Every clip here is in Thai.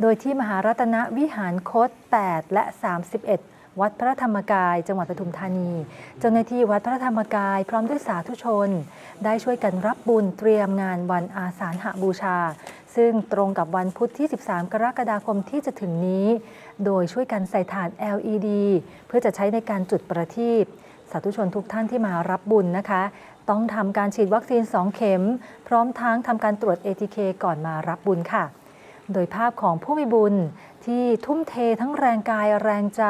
โดยที่มหารัตนวิหารคต8และ 31 วัดพระธรรมกาย จังหวัดปทุมธานี เจ้าหน้าที่วัดพระธรรมกาย พร้อมด้วยสาธุชน ได้ช่วยกันรับบุญเตรียมงานวันอาสาฬหบูชา ซึ่งตรงกับวันพุธที่ 13 กรกฎาคมที่จะถึงนี้ โดยช่วยกันใส่ถ่าน LED เพื่อจะใช้ในการจุดประทีปสาธุชนทุกท่านที่มารับบุญนะคะ ต้องทำการฉีดวัคซีน 2 เข็ม พร้อมทั้งทำการตรวจ ATK ก่อนมารับบุญค่ะ โดยภาพของผู้มีบุญ ที่ทุ่มเททั้งแรงกายแรงใจ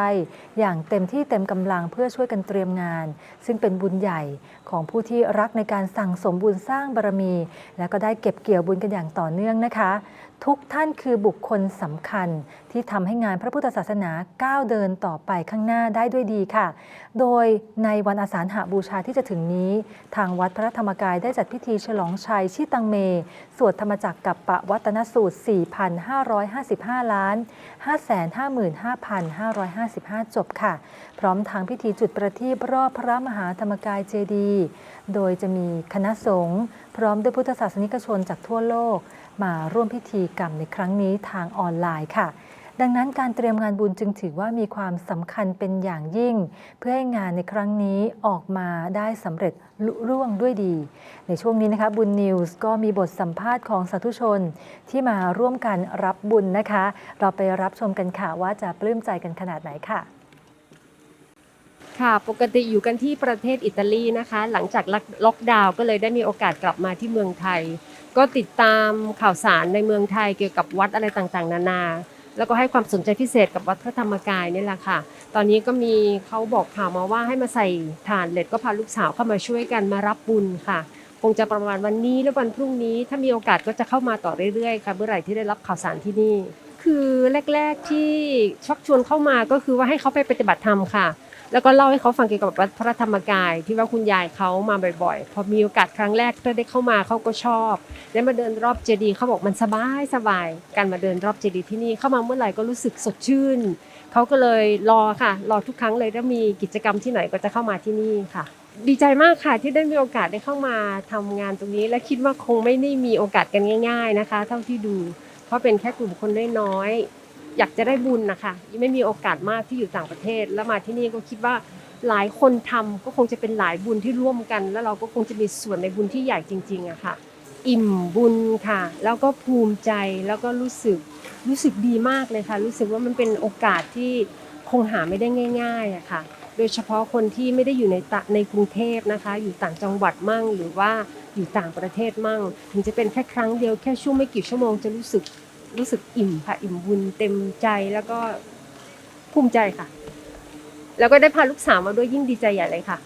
อย่างเต็มที่เต็มกำลังเพื่อช่วยกันเตรียมงาน ซึ่งเป็นบุญใหญ่ของผู้ที่รักในการสั่งสมบุญสร้างบารมี และก็ได้เก็บเกี่ยวบุญกันอย่างต่อเนื่องนะคะ ทุกท่านคือบุคคลสำคัญที่ทำให้งานพระพุทธศาสนาก้าวเดินต่อไปข้างหน้าได้ด้วยดีค่ะ โดยในวันอาสาฬหบูชาที่จะถึงนี้ ทางวัดพระธรรมกายได้จัดพิธีฉลองชัยชิตังเม สวดธรรมจักรกับปะวัตนสูตร 4,555 ล้าน555,555 จบค่ะ พร้อมทางพิธีจุดประทีปรอบพระมหาธรรมกายเจดีย์โดยจะมีคณะสงฆ์พร้อมด้วยพุทธศาสนิกชนจากทั่วโลก มาร่วมพิธีกรรมในครั้งนี้ทางออนไลน์ค่ะ ดังนั้นการเตรียมงานบุญจึงถือว่ามีความสำคัญเป็นอย่างยิ่ง เพื่อให้งานในครั้งนี้ออกมาได้สำเร็จลุล่วงด้วยดี ในช่วงนี้นะคะบุญนิวส์ก็มีบทสัมภาษณ์ของสาธุชนที่มาร่วมกันรับบุญนะคะ เราไปรับชมกันค่ะว่าจะปลื้มใจกันขนาดไหนค่ะค่ะปกติอยู่กันที่ประเทศอิตาลีนะคะ หลังจากล็อกดาวน์ก็เลยได้มีโอกาสกลับมาที่เมืองไทย ก็ติดตามข่าวสารในเมืองไทยเกี่ยวกับวัดอะไรต่างๆ นานา แล้วก็ให้ความสนใจพิเศษกับวัดพระธรรมกายนี่แหละค่ะ ตอนนี้ก็มีเขาบอกข่าวมาว่าให้มาใส่ฐานเหล็กก็พาลูกสาวเข้ามาช่วยกันมารับบุญค่ะ คงจะประมาณวันนี้และวันพรุ่งนี้ ถ้ามีโอกาสก็จะเข้ามาต่อเรื่อยๆค่ะเมื่อไหร่ที่ได้รับข่าวสารที่นี่ คือแรก ๆที่ชักชวนเข้ามาก็คือว่าให้เขาไปปฏิบัติธรรมค่ะ แล้วก็เล่าให้เขาฟังเกี่ยวกับวัดพระธรรมกาย ที่ว่าคุณยายเขามาบ่อยๆ พอมีโอกาสครั้งแรกที่ได้เข้ามาเขาก็ชอบ ได้มาเดินรอบเจดีย์เขาบอกมันสบายสบายการมาเดินรอบเจดีย์ที่นี่เข้ามาเมื่อไหร่ก็รู้สึกสดชื่นเขาก็เลยรอค่ะ รอทุกครั้งเลยถ้ามีกิจกรรมที่ไหนก็จะเข้ามาที่นี่ค่ะ ดีใจมากค่ะที่ได้มีโอกาสได้เข้ามาทำงานตรงนี้ และคิดว่าคงไม่ได้มีโอกาสกันง่าย ๆนะคะ เท่าที่ดู เพราะเป็นแค่กลุ่มคนน้อยๆอยากจะได้บุญนะคะยังไม่มีโอกาสมากที่อยู่ต่างประเทศ แล้วมาที่นี่ก็คิดว่าหลายคนทำก็คงจะเป็นหลายบุญที่ร่วมกัน แล้วเราก็คงจะมีส่วนในบุญที่ใหญ่จริงๆอะค่ะ อิ่มบุญค่ะ แล้วก็ภูมิใจแล้วก็รู้สึกรู้สึกดีมากเลยค่ะ รู้สึกว่ามันเป็นโอกาสที่ คงหาไม่ได้ง่ายๆอะค่ะ โดยเฉพาะคนที่ไม่ได้อยู่ในตะในกรุงเทพนะคะ อยู่ต่างจังหวัดมั่ง หรือว่าอยู่ต่างประเทศมั่ง ถึงจะเป็นแค่ครั้งเดียวแค่ช่วงไม่กี่ชั่วโมงจะรู้สึกรู้สึกอิ่มค่ะ อิ่มบุญเต็มใจแล้วก็ภูมิใจค่ะ แล้วก็ได้พาลูกสาวมาด้วยยิ่งดีใจใหญ่เลยค่ะ